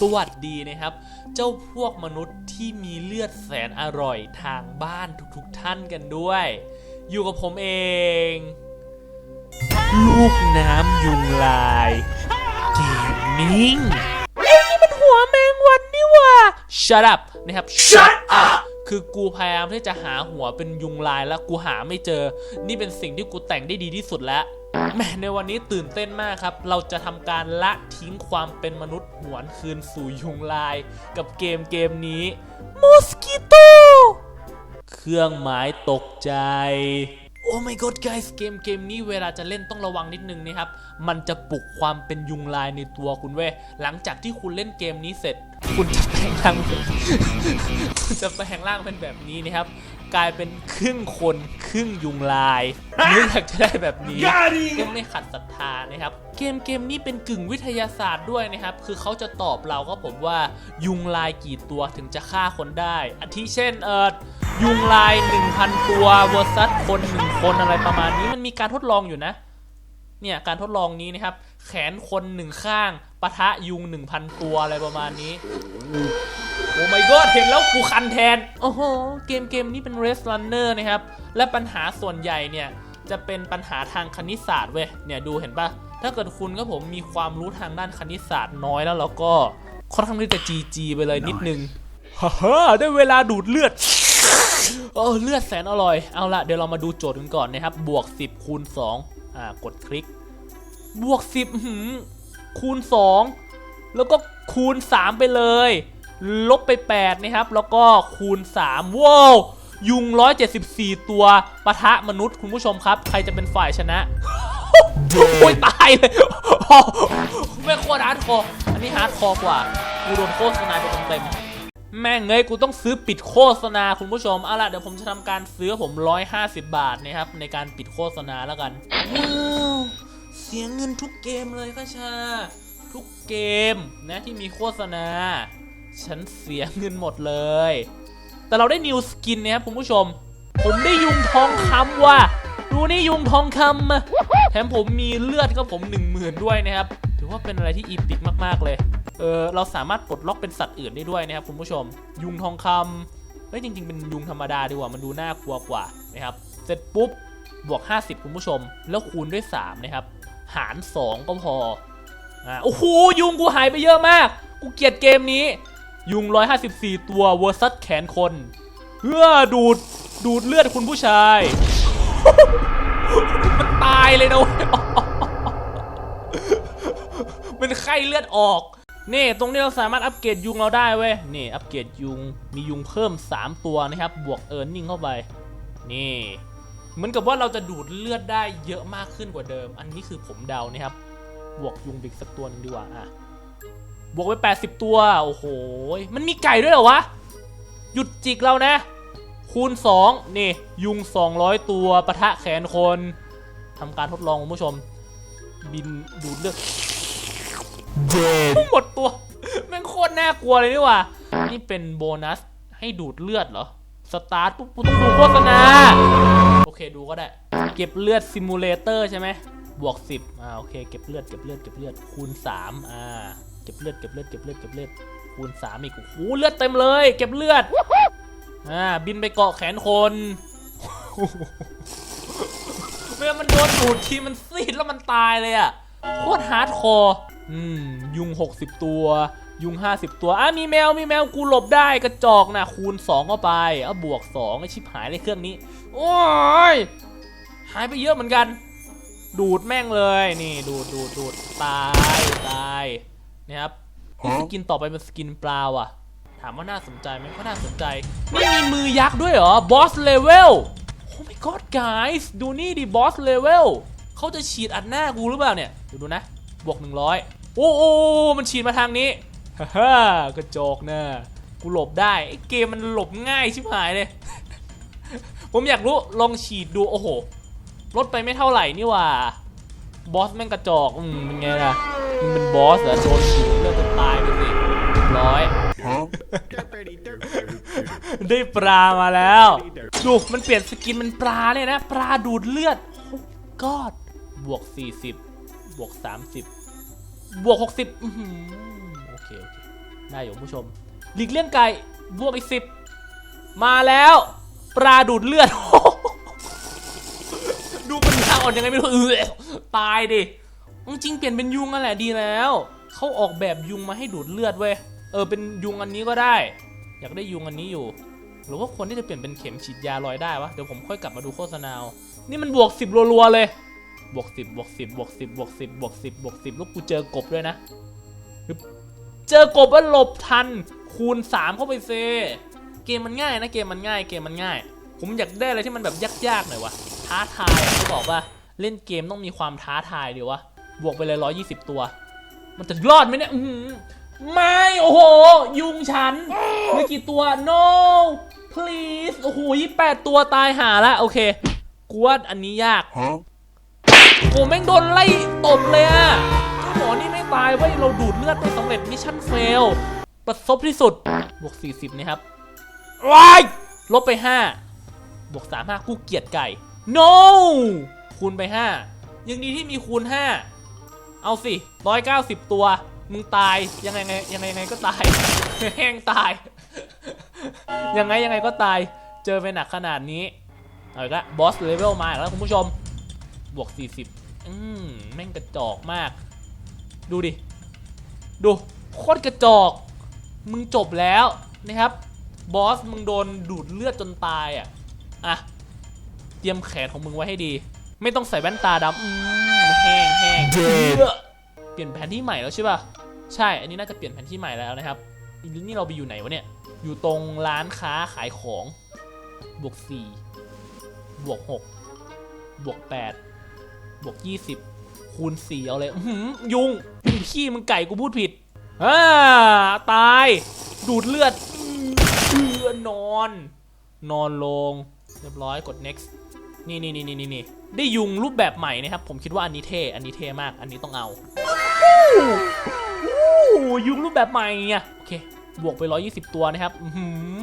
สวัสดีนะครับ เจ้าพวกมนุษย์ที่มีเลือดแสนอร่อยทางบ้านทุกๆท่านกันด้วย อยู่กับผมเอง ลูกน้ำยุงลายเกมมิ่งไอ้นี่มันหัวแมงวันนี่หว่า shut up นะครับ shut up คือกูพยายามที่จะหาหัวเป็นยุงลายแล้วกูหาไม่เจอ นี่เป็นสิ่งที่กูแต่งได้ดีที่สุดแล้ว แม่ในวันนี้ตื่นเต้นมากครับ เราจะทำการละทิ้งความเป็นมนุษย์หวนคืนสู่ยุงลาย กับเกมเกมนี้ Mosquito เครื่องหมายตกใจ โอ้ my god guys เกมเกมนี้เวลาจะเล่นต้องระวังนิดนึงนะครับ มันจะปลุกความเป็นยุงลายในตัวคุณเว้ย หลังจากที่คุณเล่นเกมนี้เสร็จ คุณจะแปลงร่างคุณจะแปลงร่างเป็นแบบนี้นะครับ กลายเป็นครึ่งคนครึ่งยุงลายนึกอยากจะได้แบบนี้ก็ไม่ขัดศรัทธานะครับ เกมเกมนี้เป็นกึ่งวิทยาศาสตร์ด้วยนะครับ คือเขาจะตอบเราก็ผมว่ายุงลายกี่ตัวถึงจะฆ่าคนได้อาทิเช่นเออยุงลาย 1,000 ตัวเวอร์ซัสคน 1 คนอะไรประมาณนี้มันมีการทดลองอยู่นะ เนี่ยการทดลองนี้นะครับ แขนคนหนึ่งข้างปะทะยุง 1,000 ตัวอะไรประมาณนี้ โอ้ my god เห็นแล้วกูคันแทน โอ้โห เกมเกมนี้เป็น Race Runner นะครับ และปัญหาส่วนใหญ่เนี่ย จะเป็นปัญหาทางคณิตศาสตร์เว้ย เนี่ยดูเห็นปะถ้าเกิดคุณก็ผมมีความรู้ทางด้านคณิตศาสตร์น้อยแล้วเราก็ค่อนข้างที่จะ GG ไปเลยนิดนึงฮ่าฮ่าได้เวลาดูดเลือดเออเลือดแสนอร่อย เอาละเดี๋ยวเรามาดูโจทย์กันก่อนนะครับ บวก 10คูณ2 อ่ากดคลิก บวก 10หือคูณ 2 แล้วก็คูณ 3 ไปเลย ลบไป 8 นะครับ แล้วก็คูณ 3 ว้าว ยุง 174 ตัวปะทะมนุษย์คุณผู้ชมครับ ใครจะเป็นฝ่ายชนะ โอ้ยตายเลยไม่โคตรฮาร์ดคอร์อันนี้ฮาร์ดคอร์กว่ากูโดนโฆษณาไปเต็มๆ แม่งเงยกูต้องซื้อปิดโฆษณาคุณผู้ชมเอาล่ะเดี๋ยวผมจะทำการซื้อผม 150 บาทนะครับในการปิดโฆษณาแล้วกันว้าวเสียเงินทุกเกมเลยค่ะชา ทุกเกมนะที่มีโฆษณา ฉันเสียเงินหมดเลย แต่เราได้นิวสกินนะครับคุณผู้ชม ผมได้ยุงทองคำว่ะดูนี่ยุงทองคำอะแถมผมมีเลือดก็ผม 1 0,000 ด้วยนะครับ ถือว่าเป็นอะไรที่อีพิกมาก ๆ เลย เออเราสามารถปลดล็อกเป็นสัตว์อื่นได้ด้วยนะครับคุณผู้ชม ยุงทองคำเฮ้ยจริง ๆ เป็นยุงธรรมดาดีกว่ามันดูน่ากลัวกว่านะครับ เสร็จปุ๊บบวก 50 คุณผู้ชม แล้วคูณด้วย 3 นะครับ หาร 2 ก็พออ่าโอ้โหยุงกูหายไปเยอะมาก กูเกลียดเกมนี้ ยุง 154 ตัวเวอร์ซัสแขนคนเพื่อดูดดูดเลือดคุณผู้ชาย มันตายเลยนะเว้ยเป็นไข้เลือดออก นี่ตรงนี้เราสามารถอัปเกรดยุงเราได้เว้ยนี่อัปเกรดยุงมียุงเพิ่ม 3 ตัวนะครับบวกเอิร์นนิ่งเข้าไป นี่เหมือนกับว่าเราจะดูดเลือดได้เยอะมากขึ้นกว่าเดิม อันนี้คือผมเดานะครับ บวกยุงบิ๊กสักตัวหนึงดีกว่าอะบวกไป 80 ตัว โอ้โห มันมีไก่ด้วยเหรอวะ หยุดจิกเรานะ คูณ 2 นี่ ยุง 200 ตัวปะทะแขนคนทำการทดลองคุณผู้ชม บินดูดเลือด เด็ดหมดตัวแม่งโคตรน่ากลัวเลยนี่ว่านี่เป็นโบนัสให้ดูดเลือดเหรอ สตาร์ทปุ๊บกูต้องดูโฆษณา โอเคดูก็ได้ เก็บเลือดซิมูเลเตอร์ใช่ไหมบวก10อ่าโอเคเก็บเลือดเก็บเลือดเก็บเลือดคูณ3อ่าเก็บเลือดเก็บเลือดเก็บเลือดเก็บเลือดคูณ3อีกโอ้โหเลือดเต็มเลย เก็บเลือดอ่าบินไปเกาะแขนคนเมื่อมันโดนดูดทีมันซีดแล้วมันตายเลยอะโคตรฮาร์ดคอร์ อืมยุง 60 ตัว ยุง 50 ตัวอะมีแมวมีแมวกูหลบได้กระจอกนะคูณ 2 เข้าไปอะบวก2ไอชิบหายเลยเครื่องนี้ โอ้ยหายไปเยอะเหมือนกัน ดูดแม่งเลยนี่ดูดดูดดูดตายตายนะครับสกินต่อไปเป็นสกินปลาว่ะ ถามว่าน่าสนใจไหมก็น่าสนใจนี่มีมือยักษ์ด้วยเหรอบอสเลเวลโอ้ my god guys ดูนี่ดิบอสเลเวลเขาจะฉีดอัดหน้ากูหรือเปล่าเนี่ย ดูดูนะบวก100 โอ้โอ้มันฉีดมาทางนี้ฮ่ากระจอกนะกูหลบได้ไอ้เกมมันหลบง่ายชิบหายเลย ผมอยากรู้ลองฉีดดูโอ้โหลดไปไม่เท่าไหร่นี่ว่าบอสแม่งกระจอกอืมเป็นไงล่ะมึงเป็นบอสเหรอโดนฉีดเลือดจนตายไปสิร้อยได้ปลามาแล้ว ดูมันเปลี่ยนสกินมันปลาเลยนะ ปลาดูดเลือดโอ้กอดบวก 40 บวก 30 บวก 60อื้อหือโอเคโอเคได้อยู่คุณผู้ชมหลีกเลี่ยงไก่บวกอีกสิบมาแล้ว ปลาดูดเลือด ดูมันยาอ่อนยังไงไม่รู้เออตายดิจริงเปลี่ยนเป็นยุงนั่นแหละดีแล้วเขาออกแบบยุงมาให้ดูดเลือดเว้ยเออเป็นยุงอันนี้ก็ได้ อยากได้ยุงอันนี้อยู่ หรือว่าคนที่จะเปลี่ยนเป็นเข็มฉีดยาลอยได้วะเดี๋ยวผมค่อยกลับมาดูโฆษณาเอานี่มันบวกสิบรัวๆเลย บวกสิบบวกสิบบวกสิบบวกสิบบวกสิบบวกสิบแล้วกูเจอกบด้วยนะ เจอกบแล้วหลบทัน คูณสามเข้าไปเซ เกมมันง่ายนะเกมมันง่าย เกมมันง่าย ผมอยากได้อะไรที่มันแบบยากๆหน่อยวะท้าทายเขาบอกว่าเล่นเกมต้องมีความท้าทายเดียววะ บวกไปเลยร้อยี่สิบตัว มันจะรอดไหมเนี่ยไม่โอ้โห ยุงฉันเหลือกี่ตัว no please โอ้โหยี่แปดตัวตายหาละโอเค กว่าอันนี้ยาก Huh? โอ้แม่งโดนไล่ตบเลยอะเจ้าหมอนี่ไม่ตายเว้ยเราดูดเลือดไม่สำเร็จมิชชั่นเฟล ประสบที่สุด บวก 40 นะครับว้ายลบไป 5 บวก 3 5 กูเกลียดไก่ no คูณไป 5 ยังดีที่มีคูณ 5 เอาสิ 190 ตัว มึงตาย ยังไงไงยังไงยังไงก็ตาย แห้งตาย ยังไงยังไงก็ตาย เจอไปหนักขนาดนี้ เอาอีกละบอสเลเวลมาอีกแล้วคุณผู้ชม บวก 40 อืมแม่งกระจอกมาก ดูดิ ดูโคตรกระจอก มึงจบแล้วนะครับบอสมึงโดนดูดเลือดจนตายอะอะ เตรียมแขนของมึงไว้ให้ดี ไม่ต้องใส่แว่นตาดำอืมแห้งแห้งเจ็บเอื้อเปลี่ยนแผนที่ใหม่แล้วใช่ป่ะ ใช่ อันนี้น่าจะเปลี่ยนแผนที่ใหม่แล้วนะครับ นี่เราไปอยู่ไหนวะเนี่ย อยู่ตรงร้านค้าขายของ บวก 4 บวก 6 บวก 8 บวก20 คูณ 4 เอาเลยยุงยุงขี้มึงไก่กูพูดผิดอ่าตาย ดูดเลือดอื้อเลือดนอน นอนลง เรียบร้อยกด next นี่นี่นี่นี่นี่ได้ยุงรูปแบบใหม่นะครับ ผมคิดว่าอันนี้เท่ อันนี้เท่มาก อันนี้ต้องเอายุงรูปแบบใหม่ไงโอเค บวกไป 120 ตัวนะครับอื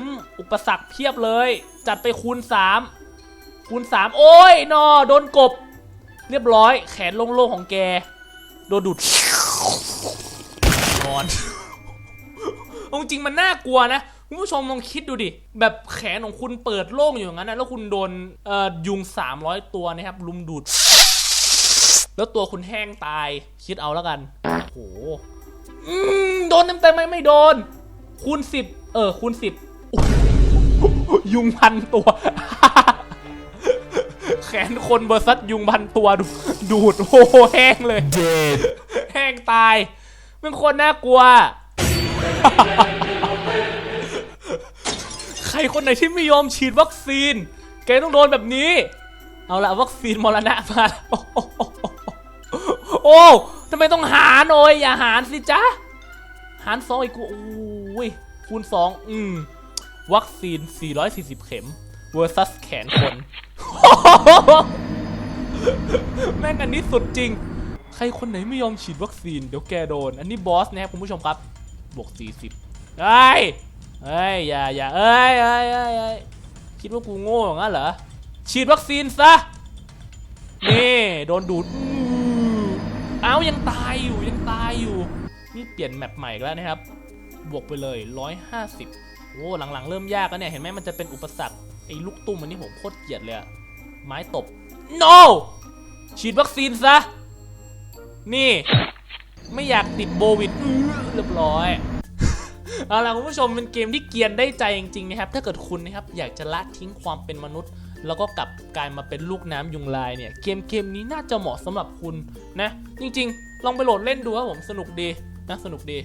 มอุปสรรคเพียบเลย จัดไปคูณ 3 คูณ 3 โอ้ยนอโดนกบ เรียบร้อยแขนโล่งๆของแก โดนดูดนอนเอาจริงมันน่ากลัวนะคุณผู้ชมลองคิดดูดิ แบบแขนของคุณเปิดโล่งอยู่อย่างนั้นนะแล้วคุณโดนเอ่อยุง 300 ตัวนะครับลุมดูด แล้วตัวคุณแห้งตายคิดเอาแล้วกันโอ้โหอืมโดนเต็มๆไหมไม่โดน คูณ10 เออคูณ10โอ้โหยุงพันตัวแข นคนเบอร์ซัดยุงพันตัวดูดูดโอ้โหแห้งเลย Dead. แห้งตายเป็นคนน่ากลัว ใครคนไหนที่ไม่ยอมฉีดวัคซีน แกต้องโดนแบบนี้ เอาละวัคซีนมรณะมาแล้วโอ้ทำไมต้องหารโอยอย่าหารสิจ๊ะ หารสองอีกกูอุ้ยคูณสองอืม วัคซีน 440 เข็ม versus แขนคน แม่งอันนี้สุดจริง ใครคนไหนไม่ยอมฉีดวัคซีน เดี๋ยวแกโดน อันนี้บอสนะครับคุณผู้ชมครับ บวก 40เอ้ยเอ้ย อย่าอย่าเอ้ยเอ้ยเอ้ยเอ้ยคิดว่ากูโง่อย่างนั้นเหรอ ฉีดวัคซีนซะ นี่ โดนดูดอื้อเอ้ายังตายอยู่ยังตายอยู่ นี่เปลี่ยนแมปใหม่แล้วนะครับ บวกไปเลย 150โอ้หลังๆ เริ่มยากแล้วเนี่ย เห็นไหมมันจะเป็นอุปสรรคไอ้ลูกตุ้มอันนี้ผมโคตรเกลียดเลยอะ ไม้ตบ no ฉีดวัคซีนซะ นี่ ไม่อยากติดโบวิดเรียบร้อยเอาล่ะคุณผู้ชมเป็นเกมที่เกียนได้ใจจริงๆนะครับ ถ้าเกิดคุณนะครับอยากจะละทิ้งความเป็นมนุษย์ แล้วก็กลับกลายมาเป็นลูกน้ำยุงลายเนี่ย เกมเกมนี้น่าจะเหมาะสำหรับคุณนะ จริงๆ ลองไปโหลดเล่นดูครับผมสนุกดีนะสนุกดี